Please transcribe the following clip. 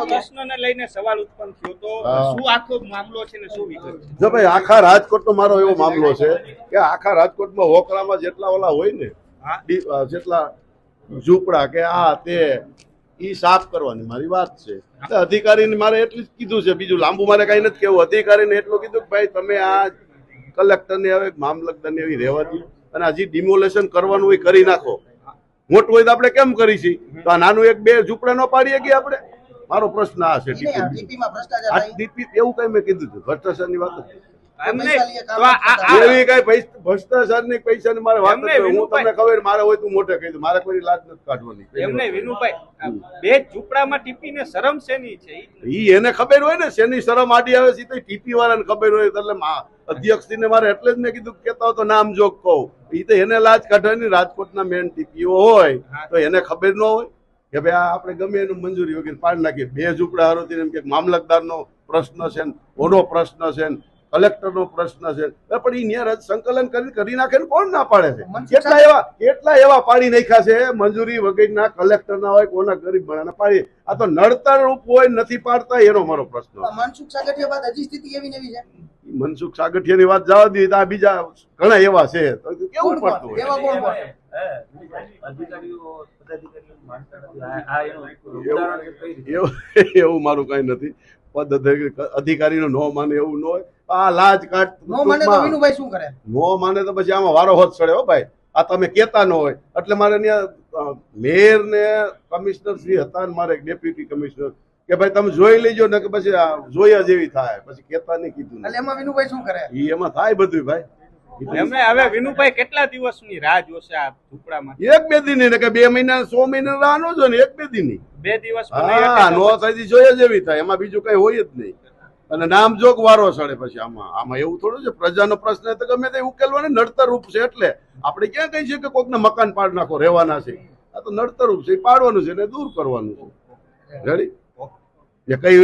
આ રાજકોટ પ્રશ્નને લઈને સવાલ ઉત્પન્ન થયો તો શું આખો મામલો છે ને શું વિગત જો ભાઈ આખા રાજકોટનો મારો એવો મામલો છે કે આખા રાજકોટમાં હોકરામાં જેટલા ઓલા હોય ને જેટલા ઝૂંપડા કે આ તે ઈ સાફ કરવાની મારી વાત છે. અધિકારીને મારે એટલું જ કીધું છે બીજું લાંબુ મારે કઈ નથી કેવું અધિકારીને એટલું કીધું કે ભાઈ તમે આ કલેક્ટરને હવે મામલતદારને એવી રહેવા દો અને હજી ડિમોલેશન કરવાનું હોય કરી નાખો. મોટું હોય તો આપણે કેમ કરીશી? તો આ નાનું એક બે ઝૂંપડા ન પાડીએ કે આપણે? મારો પ્રશ્ન આ છે. ડીપી એવું કઈ મેં કીધું છે ભ્રષ્ટાચારની વાત જ. એમ પૈસા નહીં. લઈએ, તો કામ આ- નથી આ- એવી કઈ પૈસા ભ્રષ્ટાચારની મારે વાત એમને નથી. કરવી. હું તમને ખબર મારે હોય તું મોઢે કહી દઉં. મારે કોઈ લાજ નથી કાઢવાની. એમ વિનુભાઈ બે ઝૂંપડામાં ટીપીને શરમ શેની છે? ઈ એને ખબર હોય ને શેની શરમ આડી આવે છે તો ટીપી વાળાને ખબર હોય. એટલે અધ્યક્ષ મારે એટલે જ મેં કીધું કેતા તો નામ જોગ કહું. ઈ તો એને લાજ કાઢવાની રાજકોટના મેન ટીપીઓ હોય તો એને ખબર ન હોય. કે ભાઈ આ આપણે ગમે એનું મંજૂરી વગેરે પાડી નાખીએ. બે ઝૂંપડા હારોથી એમ કે મામલતદારનો પ્રશ્ન છે ને ઓનો પ્રશ્ન છે ને કલેક્ટરનો પ્રશ્ન છે પણ એ ન્યા રદ સંકલન કરી કરી નાખે ને કોણ ના પાડે છે? કેટલા એવા કેટલા એવા પાડી નાખ્યા છે? મંજૂરી વગેરેના કલેક્ટરના હોય કોના ગરીબ ભણાના પાડી આ તો નડતર રૂપ હોય નથી પાડતા એનો મારો પ્રશ્ન મનસુખ સાગઠિયા બાદ હજી સ્થિતિ એવી નવી છે? મનસુખ સાગઠિયાની વાત જવા દીધી તો આ બીજા ઘણા એવા છે. કેવું કોણ પડતું કોણ? હોય એવા મારું કઈ નથી. પદ અધિકારી- અધિકારીનો નો માને એવું ન હોય. આ લાજ કાઢ નો માને તો વિનુભાઈ શું કરે? નો માને તો પછી આમાં વારો હોત સડે હો ભાઈ. આ તમે કેતા ન હોય. એટલે મારે ત્યાં મેયર ને કમિશનર શ્રી હતા ને મારે ડેપ્યુટી કમિશનર કે ભાઈ તમે જોઈ લેજો ને કે પછી જોયા જેવી થાય. પછી કેતા નહીં કીધું એટલે એમાં વિનુભાઈ શું કરે? એ એમાં થાય બધું ભાઈ. એમને હવે વિનુભાઈ કેટલા દિવસની રાહ જોશે આ ઝૂંપડામાં એક બે દિન કે બે મહિના સો મહિના રાહ જો ને એક બે દિન બે દિવસ હા નો થાય જોયા જેવી થાય એમાં બીજું કઈ હોય જ નહીં. અને નામ જોગ વારો સડે પછી આમાં. આમાં એવું થોડું છે પ્રજાનો પ્રશ્ન તો ગમે તે ઉકેલવાનો નડતર રૂપ છે એટલે. આપણે ક્યાં કહીએ છીએ કે કોકને મકાન પાડ નાખો રહેવાના છે. આ તો નડતર રૂપ છે એ પાડવાનું છે ને દૂર કરવાનું છે. રેડી એ કઈ